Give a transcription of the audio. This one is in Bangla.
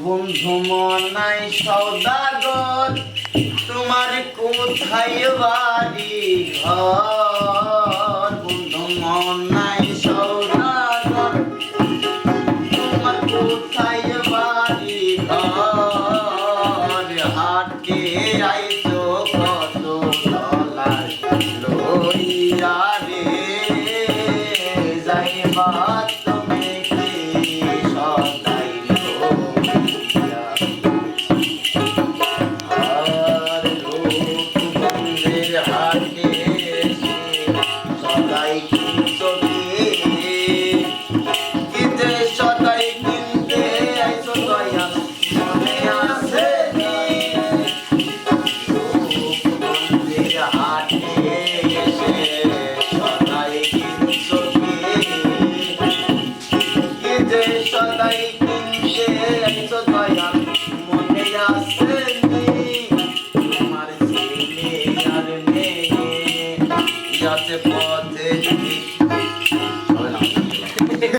বন্ধু মনাই সৌদাগর তোমার কোথায় বাড়ি ঘর? বন্ধু মনাই সৌদাগর তোমার কোথায় বাড়ি ঘর? হাটে আইছো কত ডলার লইয়া রে, যাইবা কিনতে সদাই মনে আছে তোমার ছেলে আর মেয়ে যাতে